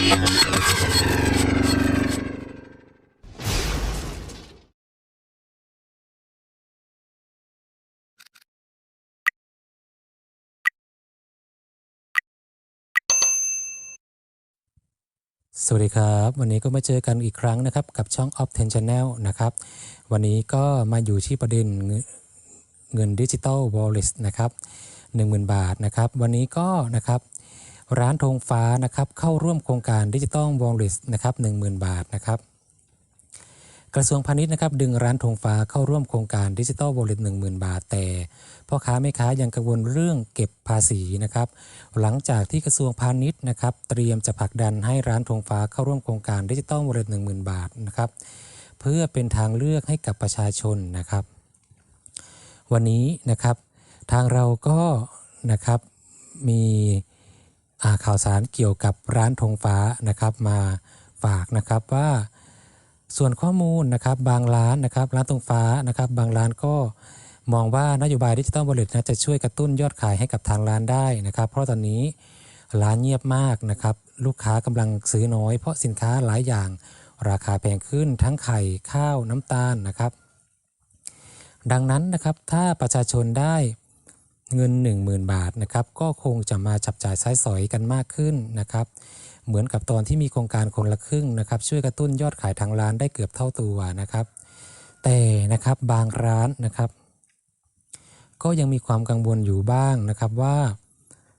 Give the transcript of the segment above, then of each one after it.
สวัสดีครับ วันนี้ก็มาเจอกันอีกครั้งนะครับ กับช่อง o p t e n Channel นะครับ วันนี้ก็มาอยู่ที่ประเด็นเงินดิจิตอลวอลเล็นะครับ10,000 บาทนะครับ วันนี้ก็นะครับ ร้านธงฟ้านะครับเข้าร่วมโครงการดิจิตอลวอลเล็ตนะครับ10,000บาทนะครับกระทรวงพาณิชย์นะครับดึงร้านธงฟ้าเข้าร่วมโครงการดิจิตอลวอลเล็ต10,000บาท แต่พ่อค้าแม่ค้ายังกังวลเรื่องเก็บภาษีนะครับ หลังจากที่กระทรวงพาณิชย์นะครับ เตรียมจะผลักดันให้ร้านธงฟ้าเข้าร่วมโครงการดิจิตอลวอลเล็ต10,000บาทนะครับ เพื่อเป็นทางเลือกให้กับประชาชนนะครับ วันนี้นะครับ ทางเราก็นะครับมี ข่าวสารเกี่ยวกับร้านธงฟ้านะครับมาฝากนะครับว่าส่วนข้อมูลนะครับบางร้านนะครับร้านตรงฟ้านะครับ บางร้านก็มองว่านโยบายดิจิ t a ล w a l l e t นะจะช่วยกระตุ้นยอดขายให้กับทางร้านได้นะครับ เพราะตอนนี้ร้านเงียบมากนะครับ ลูกค้ากำลังซื้อน้อย เพราะสินค้าหลายอย่างราคาแพงขึ้นทั้งไข่ข้าวน้ำตาลนะครับ ดังนั้นนะครับถ้าประชาชนได้ เงิน 10,000 บาทนะครับก็คงจะมาจับจ่ายใช้สอยกันมากขึ้นนะครับ เหมือนกับตอนที่มีโครงการคนละครึ่งนะครับช่วยกระตุ้นยอดขายทางร้านได้เกือบเท่าตัวนะครับ แต่นะครับบางร้านนะครับ ก็ยังมีความกังวลอยู่บ้างนะครับว่า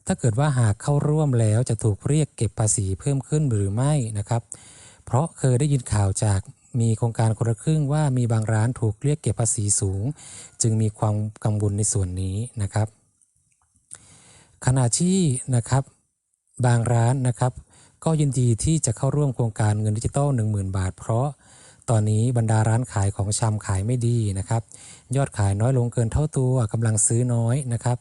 ถ้าเกิดว่าหากเข้าร่วมแล้วจะถูกเรียกเก็บภาษีเพิ่มขึ้นหรือไม่นะครับ เพราะเคยได้ยินข่าวจากมีโครงการคนละครึ่งว่ามีบางร้านถูกเรียกเก็บภาษีสูง จึงมีความกังวลในส่วนนี้นะครับ ขณะที่นะครับบางร้านนะครับ ก็ยินดีที่จะเข้าร่วมโครงการเงินดิจิตอล10,000 บาท เพราะตอนนี้บรรดาร้านขายของชำขายไม่ดีนะครับ ยอดขายน้อยลงเกินเท่าตัวกำลังซื้อน้อยนะครับ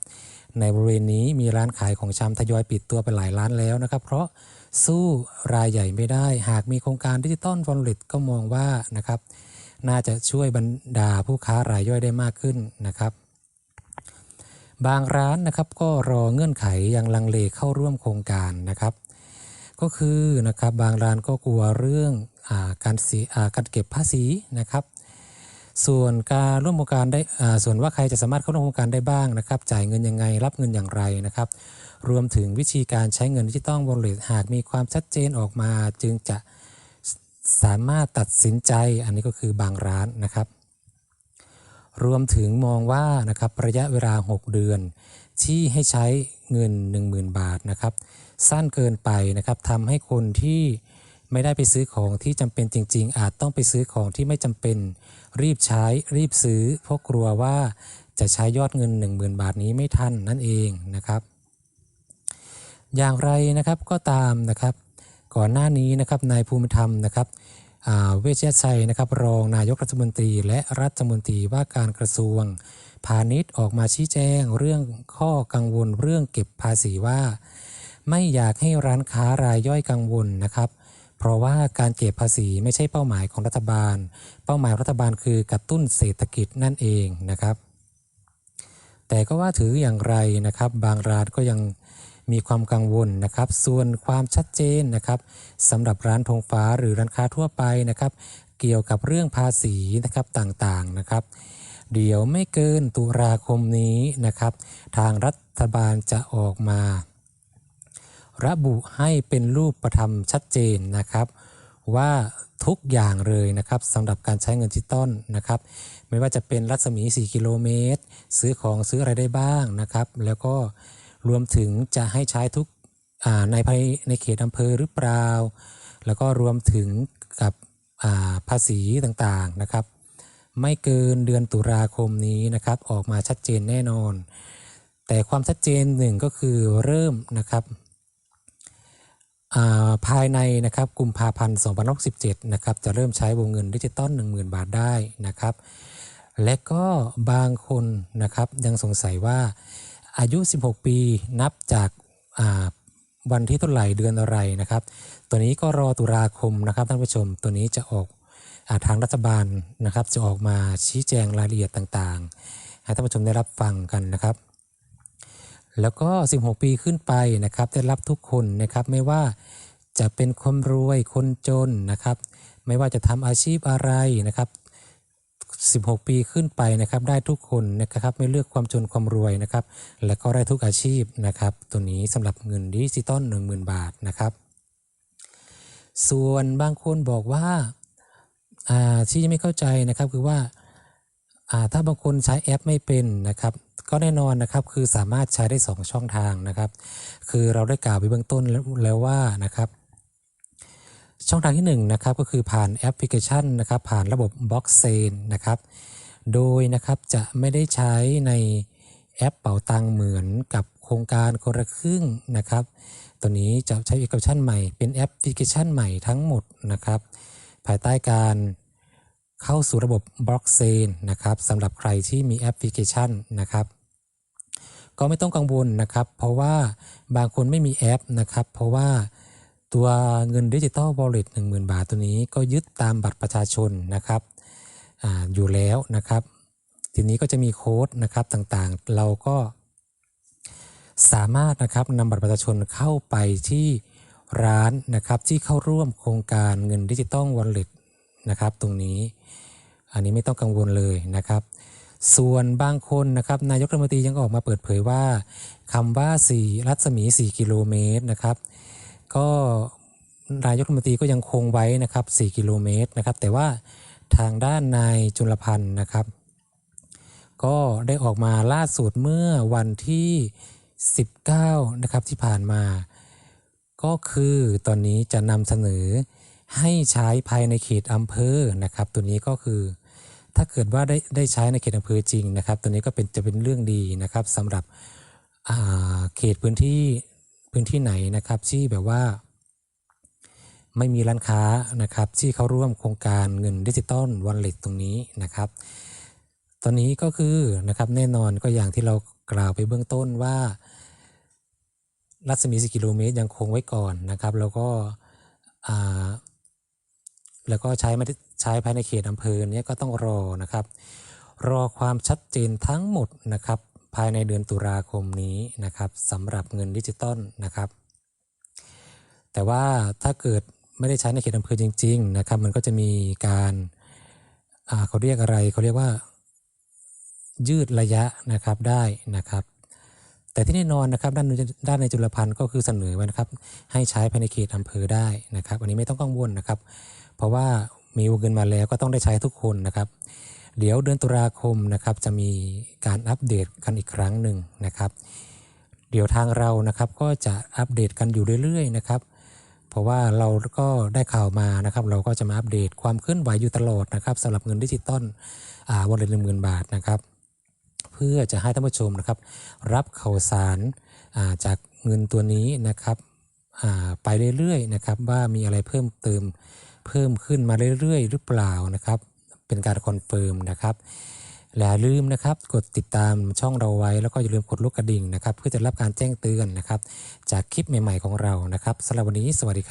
ในบริเวณนี้มีร้านขายของชำทยอยปิดตัวไปหลายร้านแล้วนะครับ เพราะสู้รายใหญ่ไม่ได้ หากมีโครงการดิจิตอลวอลเล็ตก็มองว่านะครับ น่าจะช่วยบรรดาผู้ค้ารายย่อยได้มากขึ้นนะครับ บางร้านนะครับก็รอเงื่อนไขยังลังเลเข้าร่วมโครงการนะครับ ก็คือนะครับบางร้านก็กลัวเรื่องอาการเสีการเก็บภาษีนะครับ ส่วนการร่วมโครงการได้ส่วนว่าใครจะสามารถเข้าร่วมโครงการได้บ้างนะครับ จ่ายเงินยังไงรับเงินอย่างไรนะครับ รวมถึงวิธีการใช้เงินดิจิตอลวอลเล็ตหากมีความชัดเจนออกมา จึงจะสามารถตัดสินใจอันนี้ก็คือบางร้านนะครับ รวมถึงมองว่านะครับระยะเวลา 6 เดือน ที่ให้ใช้เงิน 10,000 บาทนะครับ สั้นเกินไปนะครับทำให้คนที่ไม่ได้ไปซื้อของที่จำเป็นจริง ๆ อาจต้องไปซื้อของที่ไม่จำเป็น รีบใช้รีบซื้อ เพราะกลัวว่าจะใช้ยอดเงิน 10,000 บาทนี้ไม่ทันนั่นเองนะครับ อย่างไรนะครับก็ตามนะครับ ก่อนหน้านี้นะครับนายภูมิธรรมนะครับ เวชยชัยนะครับรองนายกรัฐมนตรีและรัฐมนตรีว่าการกระทรวง พาณิชย์ออกมาชี้แจงเรื่องข้อกังวลเรื่องเก็บภาษีว่า ไม่อยากให้ร้านค้ารายย่อยกังวลนะครับ เพราะว่าการเก็บภาษีไม่ใช่เป้าหมายของรัฐบาล เป้าหมายรัฐบาลคือกระตุ้นเศรษฐกิจนั่นเองนะครับ แต่ก็ว่าถืออย่างไรนะครับ บางร้านก็ยัง มีความกังวลนะครับ ส่วนความชัดเจนนะครับสำหรับร้านธงฟ้าหรือร้านค้าทั่วไปนะครับ เกี่ยวกับเรื่องภาษีนะครับต่างๆนะครับ เดี๋ยวไม่เกินตุลาคมนี้นะครับ ทางรัฐบาลจะออกมา ระบุให้เป็นรูปประธรรมชัดเจนนะครับ ว่าทุกอย่างเลยนะครับสำหรับการใช้เงินดิจิตอลนะครับ ไม่ว่าจะเป็นรัศมี 4 กิโลเมตร ซื้อของซื้ออะไรได้บ้างนะครับ แล้วก็ รวมถึงจะให้ใช้ทุกในภายในเขตอำเภอหรือเปล่า แล้วก็รวมถึงกับาภาษีต่างๆนะครับ ไม่เกินเดือนตุลาคมนี้นะครับ ออกมาชัดเจนแน่นอน แต่ความชัดเจนหนึ่งก็คือเริ่มนะครับาภายในนะครับกุมภาพันธ์2567นะครับจะเริ่มใช้วงเงินดิจิตอล10,000 บาทได้นะครับ และก็บางคนนะครับยังสงสัยว่า อายุ 16 ปีนับจากวันที่เท่าไหร่เดือนอะไรนะครับ ตัวนี้ก็รอตุลาคมนะครับท่านผู้ชมตัวนี้จะออกอาทางรัฐบาลนะครับ จะออกมาชี้แจงรายละเอียดต่างๆ ให้ท่านผู้ชมได้รับฟังกันนะครับ แล้วก็ 16 ปีขึ้นไปนะครับ ได้รับทุกคนนะครับไม่ว่าจะเป็นคนรวยคนจนนะครับ ไม่ว่าจะทำอาชีพอะไรนะครับ 16 ปีขึ้นไปนะครับได้ทุกคนนะครับไม่เลือกความจนความรวยนะครับและก็ได้ทุกอาชีพนะครับตัวนี้สำหรับเงินดิจิตอล10,000 บาทนะครับส่วนบางคนบอกว่าอ่าที่ไม่เข้าใจนะครับคือว่าถ้าบางคนใช้แอปไม่เป็นนะครับก็แน่นอนนะครับคือสามารถใช้ได้ 2 ช่องทางนะครับ คือเราได้กล่าวไปเบื้องต้นแล้วว่านะครับ ช่องทางที่1นงนะครับก็คือผ่านแอปพลิเคชันนะครับผ่านระบบบล็อกเซนนะครับ โดยนะครับจะไม่ได้ใช้ในแอปเป๋าตังเหมือนกับโครงการคนละครึ่งนะครับ ตัวนี้จะใช้แอปพลิเคชันใหม่เป็นแอปพลิเคชันใหม่ทั้งหมดนะครับ ภายใต้การเข้าสู่ระบบบล็อกเซนนะครับสำหรับใครที่มีแอปพลิเคชันนะครับ ก็ไม่ต้องกังวลนะครับ เพราะว่าบางคนไม่มีแอปนะครับ เพราะว่า ตัวเงินดิจิตอลวอลเล็ตหนึ่งบาทตัวนี้ก็ยึดตามบัตรประชาชนนะครับออยู่แล้วนะครับ ทีนี้ก็จะมีโค้ดนะครับต่างๆ เราก็สามารถนะครับนำบัตรประชาชนเข้าไปที่ร้านนะครับที่เข้าร่วมโครงการเงินดิจิตอลวอลเล็ตนะครับตรงนี้ อันนี้ไม่ต้องกังวลเลยนะครับ ส่วนบางคนนะครับนายกรัฐมนตรียังออกมาเปิดเผยว่าคำว่า 4 รัศมี 4 กิโลเมตรนะครับ ก็นายกรัฐมนตรีก็ยังคงไว้นะครับ 4 กิโลเมตรนะครับ แต่ว่าทางด้านนายจุลพันธ์นะครับ ก็ได้ออกมาล่าสุดเมื่อวันที่ 19 นะครับที่ผ่านมา ก็คือตอนนี้จะนำเสนอให้ใช้ภายในเขตอำเภอนะครับ ตัวนี้ก็คือ ถ้าเกิดว่าได้ได้ใช้ในเขตอำเภอจริงนะครับ ตัวนี้ก็เป็นจะเป็นเรื่องดีนะครับสำหรับเขตพื้นที่ พื้นที่ไหนนะครับที่แบบว่า ไม่มีร้านค้านะครับ ที่เขาร่วมโครงการเงินดิจิตอลวันเล็ตตรงนี้นะครับ ตอนนี้ก็คือนะครับแน่นอนก็อย่างที่เรากล่าวไปเบื้องต้นว่า รัศมีสิกิโลเมตรยังคงไว้ก่อนนะครับ แล้วก็แล้วก็ใช้ไม่ใช้ภายในเขตอำเภอเนี้ยก็ต้องรอนะครับ รอความชัดเจนทั้งหมดนะครับ ภายในเดือนตุลาคมนี้นะครับสำหรับเงินดิจิตอลนะครับ แต่ว่าถ้าเกิดไม่ได้ใช้ในเขตอำเภอจริง ๆ นะครับ มันก็จะมีการเขาเรียกอะไรเขาเรียกว่า ยืดระยะนะครับได้นะครับ แต่ที่แน่นอนนะครับด้านด้านในจุลพันธ์ก็คือเสนอไว้นะครับ ให้ใช้ภายในเขตอำเภอได้นะครับ อันนี้ไม่ต้องกังวลนะครับ เพราะว่ามีวงเงินมาแล้วก็ต้องได้ใช้ทุกคนนะครับ เดี๋ยวเดือนตุลาคมนะครับจะมีการอัปเดตกันอีกครั้งหนึ่งนะครับ เดี๋ยวทางเรานะครับก็จะอัปเดตกันอยู่เรื่อยๆนะครับ เพราะว่าเราก็ได้ข่าวมานะครับ เราก็จะมาอัปเดตความเคลื่อนไหวอยู่ตลอดนะครับสำหรับเงินดิจิตอลอ่าวันละหนึ่งหมื่นบาทนะครับ เพื่อจะให้ท่านผู้ชมนะครับ รับข่าวสารอ่าจากเงินตัวนี้นะครับอ่าไปเรื่อยๆนะครับว่ามีอะไรเพิ่มเติมเพิ่มขึ้นมาเรื่อยๆ หรือเปล่านะครับ เป็นการคอนเฟิร์มนะครับและอย่าลืมนะครับกดติดตามช่องเราไว้แล้วก็อย่าลืมกดลูกกระดิ่งนะครับ เพื่อจะรับการแจ้งเตือนนะครับ จากคลิปใหม่ ๆของเรานะครับสำหรับวันนี้สวัสดีครับ